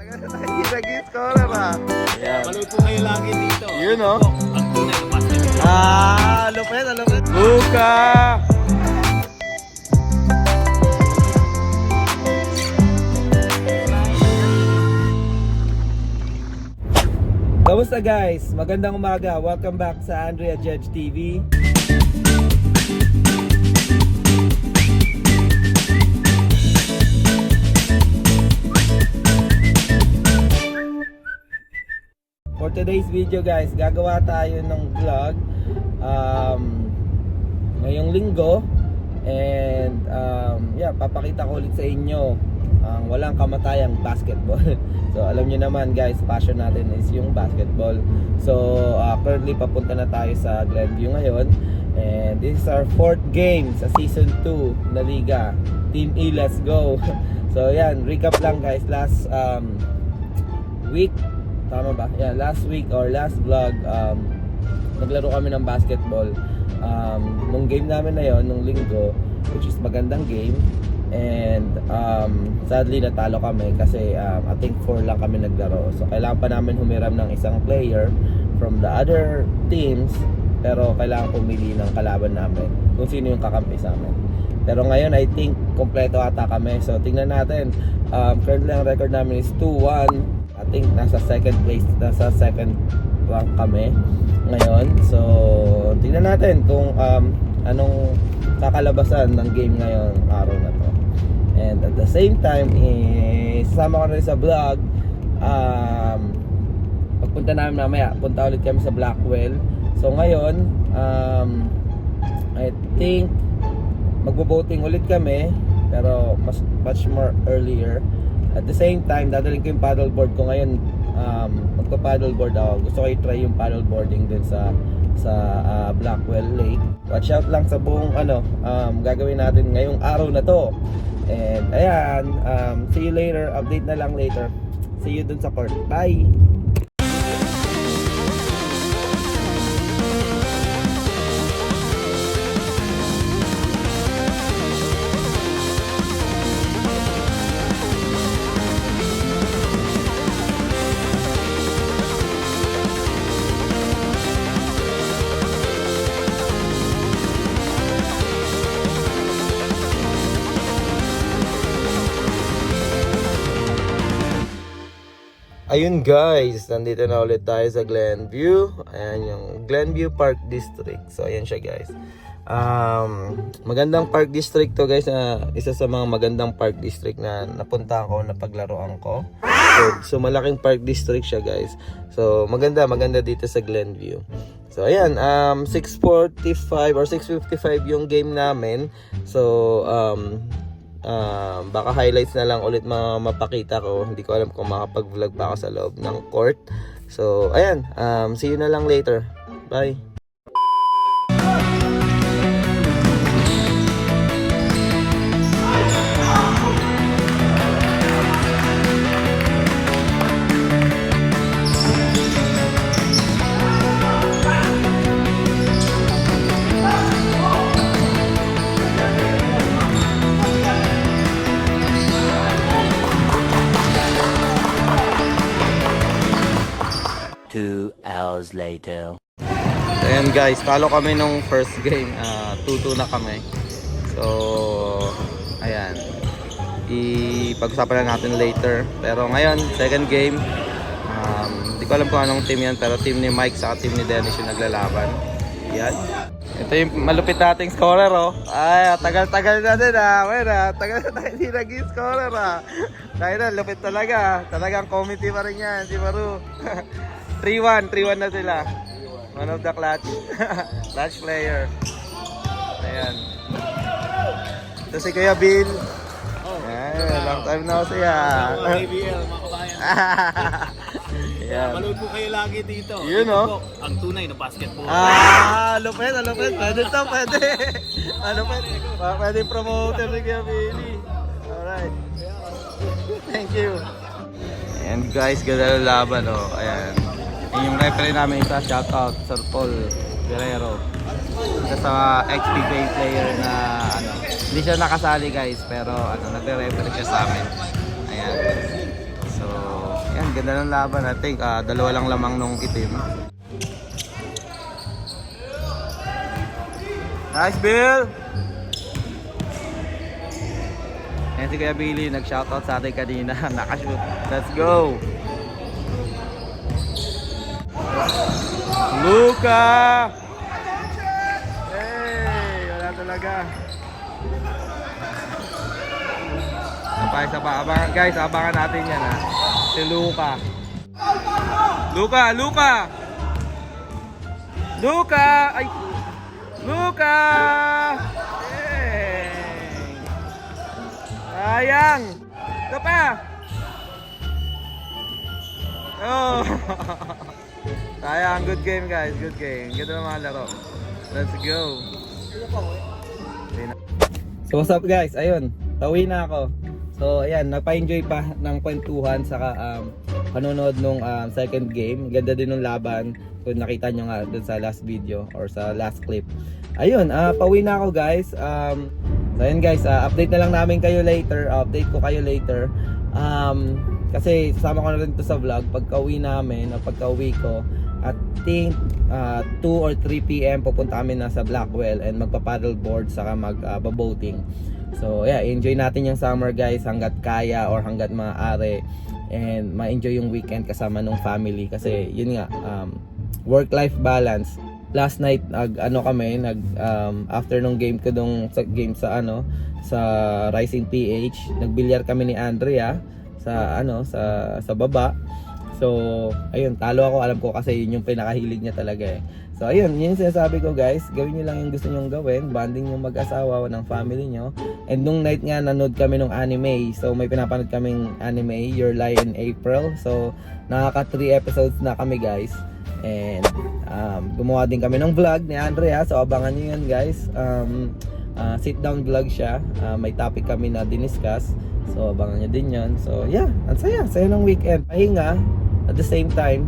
tagal na tayo naging scorer ah. Ayan. Maloy po kayo lagi dito. Yun, po, Ang tunay na basketball. Ah, lupit, ah, lupit. Luka! Kamusta guys? Magandang umaga. Welcome back sa Andrea Judge TV. For today's video guys, gagawa tayo ng vlog um, ngayong linggo and um, yeah, papakita ko ulit sa inyo ang walang kamatayang basketball. so alam niyo naman guys, passion natin is yung basketball. So uh, currently papunta na tayo sa Glenview ngayon and this is our fourth game sa season 2 na liga. Team E, let's go! so yan, recap lang guys, last um, week Tama ba? Yeah, last week or last vlog, um, naglaro kami ng basketball. Um, nung game namin na yon nung linggo, which is magandang game. And um, sadly natalo kami kasi um, I think 4 lang kami naglaro. So kailangan pa namin humiram ng isang player from the other teams pero kailangan pumili ng kalaban namin kung sino yung kakampi sa amin. Pero ngayon I think kompleto ata kami. So tingnan natin. Um, currently ang record namin is 2-1 I think nasa second place, nasa second rank kami ngayon. So, tingnan natin kung um, anong kakalabasan ng game ngayon araw na to. And at the same time, eh, sasama ko rin sa vlog. Um, pagpunta namin mamaya, punta ulit kami sa Blackwell. So ngayon, um, I think magbo-voting ulit kami pero mas much more earlier. At the same time, dadalhin ko yung paddleboard ko ngayon. Um, magpa-paddleboard ako. Gusto ko i-try yung paddleboarding dun sa sa ah, Blackwell Lake. Watch out lang sa buong ano, um, gagawin natin ngayong araw na to. And ayan, um, see you later. Update na lang later. See you dun sa court. Bye! Ayun guys, nandito na ulit tayo sa Glenview. Ayan yung Glenview Park District. So ayan siya guys. Um, magandang park district to guys na isa sa mga magandang park district na napunta ko na paglaruan ko. So, so malaking park district siya guys. So maganda maganda dito sa Glenview. So ayan, um 6:45 or 6:55 yung game namin. So um Ah, baka highlights na lang ulit mga mapakita ko. Hindi ko alam kung makapag-vlog pa ako sa loob ng court. So, ayan. Um, see you na lang later. Bye. Hours later. Ayan guys, talo kami nung first game. Ah, 2-2 na kami. So, ayan. Ipag-usapan na natin later. Pero ngayon, second game. Um, Hindi ko alam kung anong team yan. Pero team ni Mike sa team ni Dennis yung naglalaban. Yan. Ito yung malupit nating scorer oh. Ay, tagal-tagal na din ah. Well, ah, tagal na tayo hindi naging scorer ah. Tayo na, lupit talaga. Talagang committee pa rin yan, si Maru. 3-1, 3-1 na sila. One of the clutch. clutch player. Ayan. Ito si Kuya Bill. Ayan, long time na ako siya. ABL, mga kabayan. Ayan. Maloy po kayo lagi dito. Yun, Ito oh. po, Ang tunay na basketball. Ah, lupit, ah, lupit. Pwede to, pwede. Pwede? Pa- Pwede promoter ni Kuya Billy. Alright. Thank you. And guys, ganda ng laban, oh. Ayan. Yan yung referee namin isa, shout out, Sir Paul Guerrero. Isa sa XPK player na, ano, hindi siya nakasali guys, pero ano, nagre-referee siya sa amin. Ayan. So, ganda ng laban. I think ah, dalawa lang lamang nung itim. Nice, Bill! Ayan si Kuya Billy, nag-shoutout sa atin kanina. Nakashoot. Let's go! Luka! Hey! Wala talaga. Isa pa, isa pa. Abangan guys, abangan natin yan ha. Si Luka. Luka, Luka! Luka! Ay! Luka! Hey! Sayang! Ito pa! Oh! Sayang, good game guys, good game. Ganda ng mga laro. Let's go! So what's up guys? Ayun, pauwi na ako. So ayan, napa-enjoy pa ng kwentuhan saka um, panonood nung um, second game. Ganda din ng laban. Kung nakita nyo nga dun sa last video or sa last clip. Ayun, ah pauwi na ako guys. Um, so ayun guys, ah, update na lang namin kayo later. update ko kayo later. Um, kasi sasama ko na rin to sa vlog pagka uwi namin o pagka uwi ko at think uh, 2 or 3 p.m. pupunta kami na sa Blackwell and magpa-paddle board saka mag-boating. so yeah, enjoy natin yung summer guys hanggat kaya or hanggat maaari and ma-enjoy yung weekend kasama nung family kasi yun nga um, work-life balance. Last night nag ano kami, nag um, after nung game ko dong sa game sa ano sa Rising PH, nagbilyar kami ni Andrea sa ano sa sa baba. So, ayun, talo ako. Alam ko kasi yun yung pinakahilig niya talaga eh. So, ayun, yun yung sinasabi ko guys. Gawin niyo lang yung gusto nyong gawin. Banding yung mag-asawa ng family nyo. And nung night nga, nanood kami ng anime. So, may pinapanood kaming anime, Your Lie in April. So, nakaka 3 episodes na kami guys. And um, gumawa din kami ng vlog ni Andrea. So, abangan nyo yun guys. Um, uh, sit down vlog siya. Uh, may topic kami na diniscuss. So, abangan nyo din yon So, yeah, ang saya. Saya ng weekend. Pahinga, at the same time,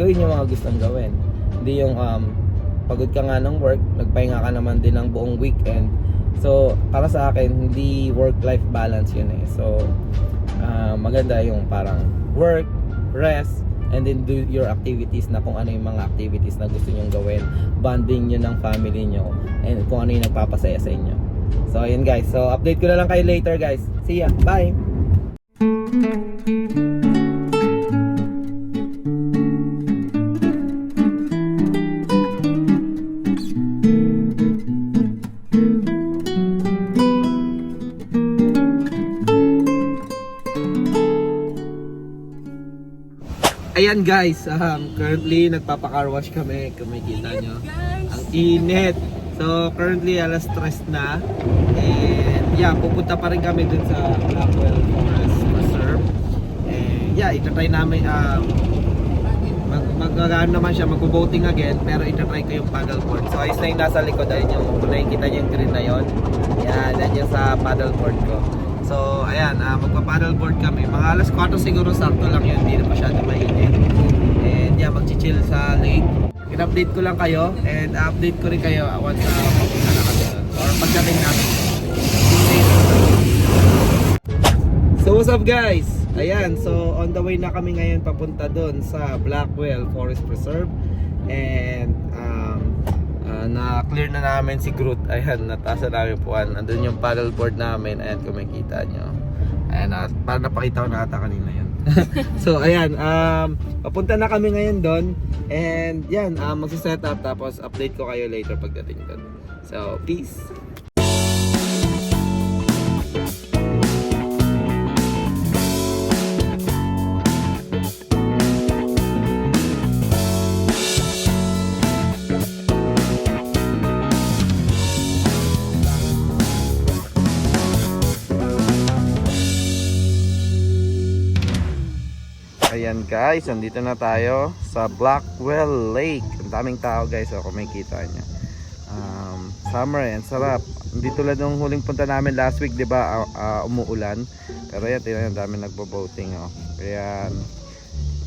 gawin yung mga gustong gawin. Hindi yung um, pagod ka nga ng work, nagpahinga ka naman din ng buong weekend. So, para sa akin, hindi work-life balance yun eh. So, ah, maganda yung parang work, rest, and then do your activities na kung ano yung mga activities na gusto nyong gawin. Bonding nyo ng family nyo, and kung ano yung nagpapasaya sa inyo. So, ayun guys. So, update ko na lang kayo later guys. See ya. Bye! Ayan guys, um, currently nagpapa-car wash kami, kung makikita nyo. Ang init. So currently alas stress na. And yeah, pupunta pa rin kami dun sa Blackwell Forest Reserve. And yeah, itatry namin um, mag mag naman siya, magbo-boating again pero itatry ko yung paddleboard. So ayos na yung nasa likod, ayun yung kung nakikita nyo yung green na yon. Yan, yan yung sa paddleboard ko. So, ayan, uh, magpa-paddleboard kami. Mga alas 4 siguro sakto lang yun, hindi na masyado mainit. And yeah, mag-chill sa lake. In-update ko lang kayo and update ko rin kayo once na pupunta na kami doon. Or pagdating namin. So what's up guys? Ayan, so on the way na kami ngayon papunta doon sa Blackwell Forest Preserve. And uh, na-clear na namin si Groot. Ayan, natasa namin puan. Andun yung paddleboard namin. Ayan, kung makikita nyo. Ayan, uh, para napakita ko na ata kanina yun. so, ayan, um, papunta na kami ngayon doon. And yan, um, magsiset up. Tapos update ko kayo later pagdating doon. So, peace! Guys, andito na tayo sa Blackwell Lake. Ang daming tao guys, oh, kung makikita nyo. Um, summer eh, ang sarap. Hindi tulad nung huling punta namin last week, di ba, uh, uh, umuulan. Pero yan, tingnan ang dami nagbo-boating. Oh. Ayan.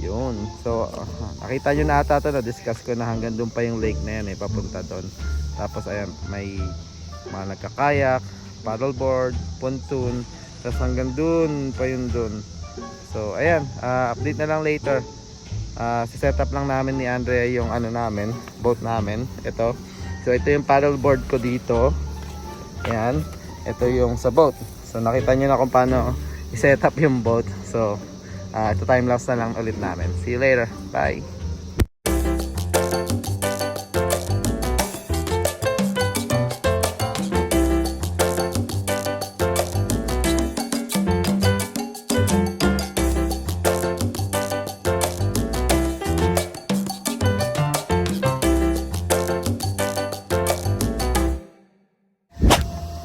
Yun. So, uh, nakita nyo na ata ito, na-discuss ko na hanggang doon pa yung lake na yan eh, papunta doon. Tapos ayan, may mga nagkakayak, paddleboard, pontoon, tapos hanggang doon pa yun doon So, ayan, ah, update na lang later. Ah, set up lang namin ni Andrea yung ano namin, boat namin. Ito. So, ito yung paddleboard ko dito. Ayan. Ito yung sa boat. So, nakita nyo na kung paano i-set up yung boat. So, ah, ito time lapse na lang ulit namin. See you later. Bye.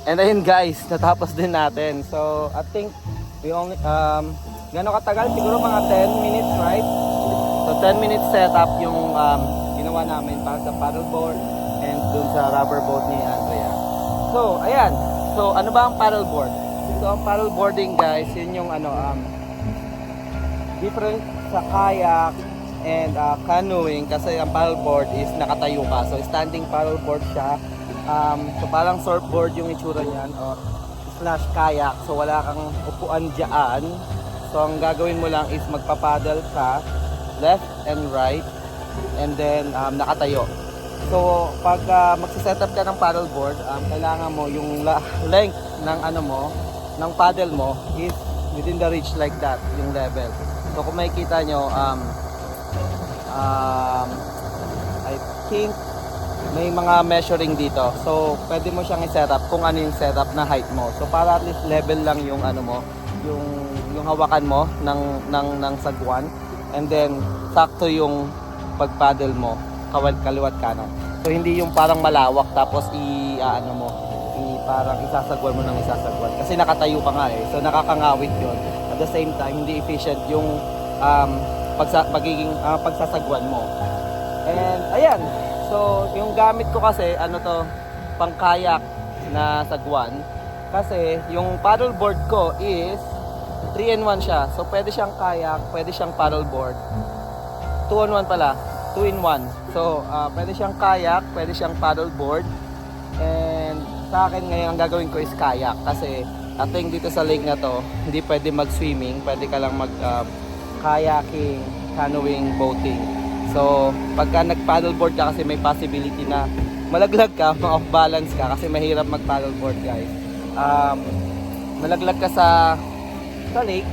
And ayun guys, natapos din natin. So, I think we only, um, gano'ng katagal? Siguro mga 10 minutes, right? So, 10 minutes setup yung um, ginawa namin para sa paddleboard and dun sa rubber boat ni Andrea. So, ayan. So, ano ba ang paddleboard? So, ang paddleboarding guys, yun yung ano, um, different sa kayak and uh, canoeing kasi ang paddleboard is nakatayo ka. So, standing paddleboard siya. Um, so, parang surfboard yung itsura niyan or slash kayak. So, wala kang upuan dyan. So, ang gagawin mo lang is magpapaddle ka left and right and then um, nakatayo. So, pag uh, magsiset-up ka ng paddleboard, um, kailangan mo yung length ng ano mo, ng paddle mo is within the reach like that, yung level. So, kung makikita nyo, um, um, I think may mga measuring dito. So, pwede mo siyang i-setup kung ano yung setup na height mo. So, para at least level lang yung ano mo, yung yung hawakan mo ng ng ng sagwan and then sakto yung pagpaddle mo kawal kaliwat kanan. So hindi yung parang malawak tapos i ano mo, i parang isasagwan mo ng isasagwan kasi nakatayo ka nga eh. So nakakangawit 'yon. At the same time, hindi efficient yung um pagsa, pagiging ah, pagsasagwan mo. And ayan. So yung gamit ko kasi ano to, pangkayak na sagwan. Kasi yung paddleboard ko is 3 in 1 siya. So pwede siyang kayak, pwede siyang paddleboard. 2 in 1 pala. 2 in 1. So ah, pwede siyang kayak, pwede siyang paddleboard. And sa akin ngayon ang gagawin ko is kayak kasi I dito sa lake na to, hindi pwede mag-swimming, pwede ka lang mag ah, kayaking, canoeing, boating. So, pagka nag-paddleboard ka kasi may possibility na malaglag ka, ma-off balance ka kasi mahirap mag-paddleboard guys. Um, malaglag ka sa sa lake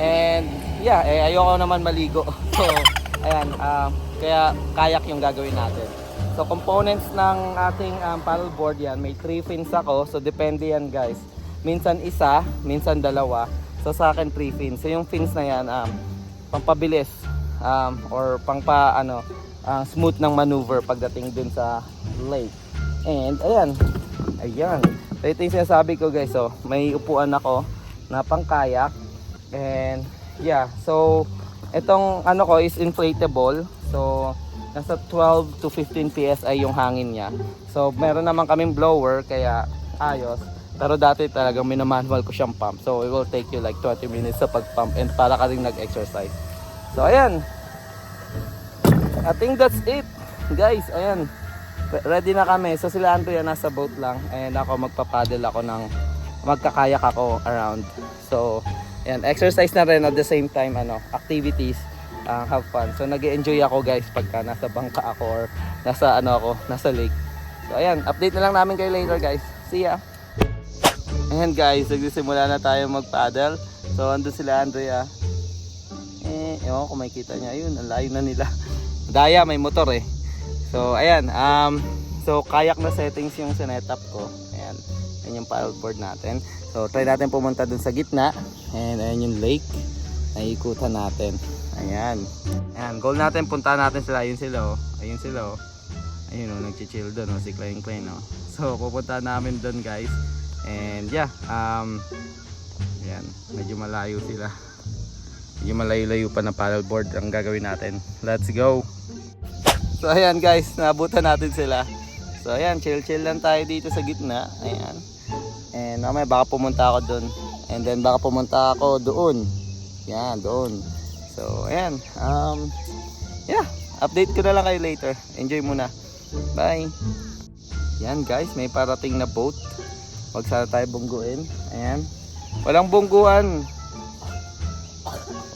and yeah, eh, ayoko naman maligo. So, ayan, um, kaya kayak yung gagawin natin. So, components ng ating um, paddleboard yan, may 3 fins ako. So, depende yan guys. Minsan isa, minsan dalawa. So, sa akin 3 fins. So, yung fins na yan, um, pampabilis um, or pangpa ano, ah, smooth ng maneuver pagdating dun sa lake. And ayan, ayan. So ito yung sinasabi ko guys, so may upuan ako na pangkayak. And yeah, so itong ano ko is inflatable. So nasa 12 to 15 PSI yung hangin niya. So meron naman kaming blower kaya ayos. Pero dati talagang minamanual ko siyang pump. So it will take you like 20 minutes sa pag-pump and para ka rin nag-exercise. So ayan. I think that's it. Guys, ayan. Re- Ready na kami. So sila Andrea nasa boat lang and ako magpapaddle ako ng magkakayak ako around. So ayan, exercise na rin at the same time ano, activities. uh, have fun. So nag-enjoy ako guys pagka nasa bangka ako or nasa ano ako, nasa lake. So ayan, update na lang namin kayo later guys. See ya. Ayan guys, nagsisimula na tayo mag-paddle. So andun sila Andrea. Eh, ewan ko makikita niya. Ayun, ang layo na nila. Daya, may motor eh. So, ayan. Um, so, kayak na settings yung sinetup ko. Ayan. Ayan yung paddleboard natin. So, try natin pumunta dun sa gitna. And ayan yung lake. Naikutan natin. Ayan. Ayan. Goal natin, punta natin sila. Ayun sila oh. Ayun sila oh. Ayun oh, nagchichill dun oh. Si Klein Klein oh. So, pupunta namin dun guys. And yeah. Um, ayan. Medyo malayo sila. Medyo malayo-layo pa na paddleboard ang gagawin natin. Let's go! So ayan guys, nabutan natin sila. So ayan, chill-chill lang tayo dito sa gitna. Ayan. And mamaya baka pumunta ako doon. And then baka pumunta ako doon. Yan, doon. So ayan. Um, yeah, update ko na lang kayo later. Enjoy muna. Bye! Yan guys, may parating na boat. Huwag sana tayo bungguin. Ayan. Walang bungguan.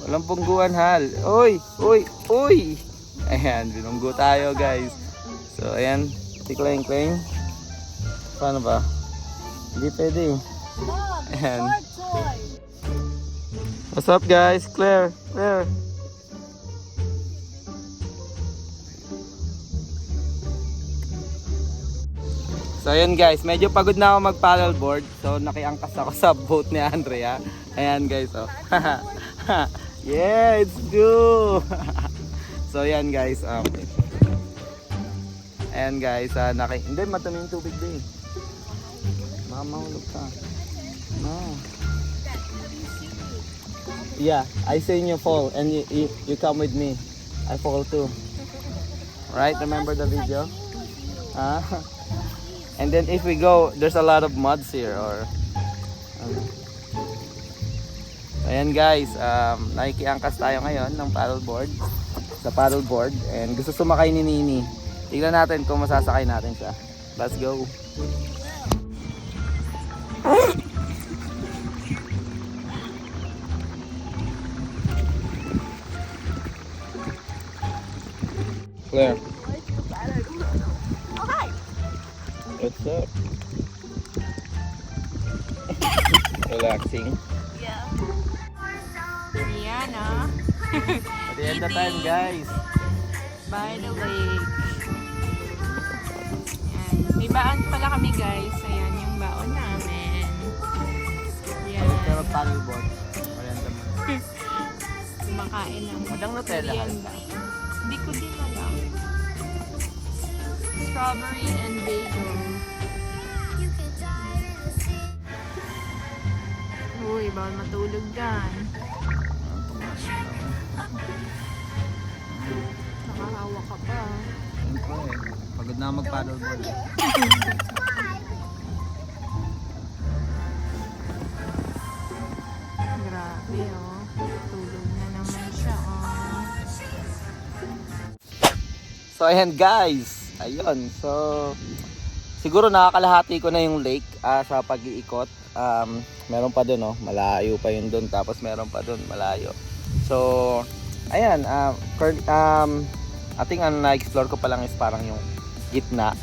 Walang pungguan hal. Uy, uy, uy. Ayan, binunggo tayo guys. So, ayan. Si Kleng Kleng. Paano ba? Hindi pwede. Ayan. What's up guys? Claire, Claire. So ayun guys, medyo pagod na ako mag paddleboard. So nakiangkas ako sa boat ni Andrea. Ayan guys, oh. yeah, it's good. so ayan guys, um Ayan guys, ah, naki hindi matami yung tubig din. Mamahulog ka. No. Yeah, I seen you fall and you, you, you come with me. I fall too. Right? Remember the video? Ah. And then if we go, there's a lot of muds here or um, Ayan guys, um, nakikiangkas tayo ngayon ng paddleboard sa paddleboard and gusto sumakay ni Nini. Tingnan natin kung masasakay natin siya. Let's go. Claire. Paddleboard. Marianda mo. Kumakain ng Walang Nutella. merienda. Hindi ko din alam. Strawberry and bagel. Uy, bawal matulog dyan. Nakahawa ka pa. Siyempre, pagod na mag-paddleboard. So ayan guys, ayun. So siguro nakakalahati ko na yung lake ah, sa pag-iikot. Um, meron pa doon, oh, malayo pa yun doon. Tapos meron pa doon, malayo. So ayan, cur- um, I think ang na-explore ko pa lang is parang yung gitna.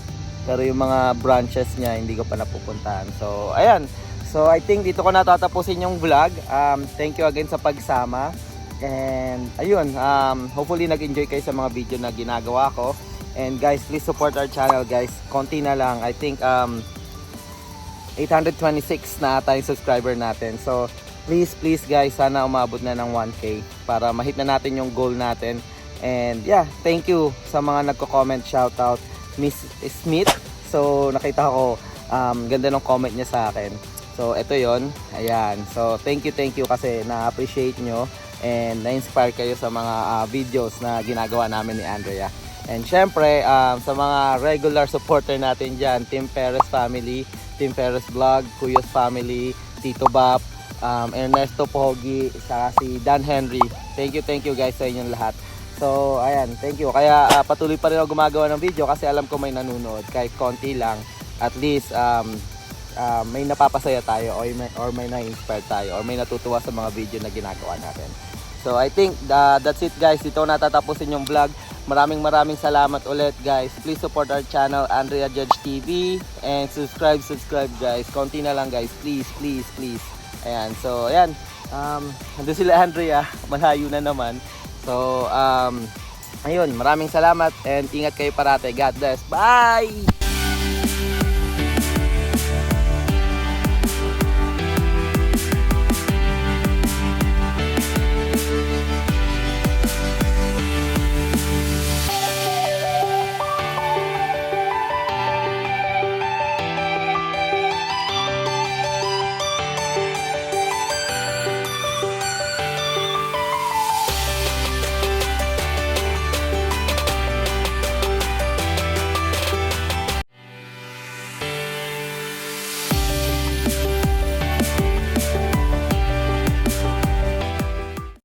Pero yung mga branches niya hindi ko pa napupuntahan. So ayan. So I think dito ko natatapusin yung vlog. Um, thank you again sa pagsama. And ayun, um, hopefully nag-enjoy kayo sa mga video na ginagawa ko. And guys, please support our channel guys. Konti na lang. I think um, 826 na ata yung subscriber natin. So please, please guys, sana umabot na ng 1K para mahit na natin yung goal natin. And yeah, thank you sa mga nagko-comment, shoutout, Miss Smith. So nakita ko, um, ganda ng comment niya sa akin. So ito yon ayan. So thank you, thank you kasi na-appreciate nyo and na-inspire kayo sa mga ah, videos na ginagawa namin ni Andrea. And syempre, um, sa mga regular supporter natin dyan, Team Perez Family, Team Perez Vlog, Kuyos Family, Tito Bap, um, Ernesto Pogi, saka si Dan Henry. Thank you, thank you guys sa inyong lahat. So, ayan, thank you. Kaya ah, patuloy pa rin ako gumagawa ng video kasi alam ko may nanonood. Kahit konti lang, at least um, ah, may napapasaya tayo or may, or may na-inspire tayo or may natutuwa sa mga video na ginagawa natin. So I think uh, that's it guys. Dito natatapusin yung vlog. Maraming maraming salamat ulit guys. Please support our channel Andrea Judge TV and subscribe subscribe guys. Konti na lang guys. Please please please. Ayan. So ayan. Um nandun sila Andrea. Malayo na naman. So um ayun, maraming salamat and ingat kayo parate. God bless. Bye.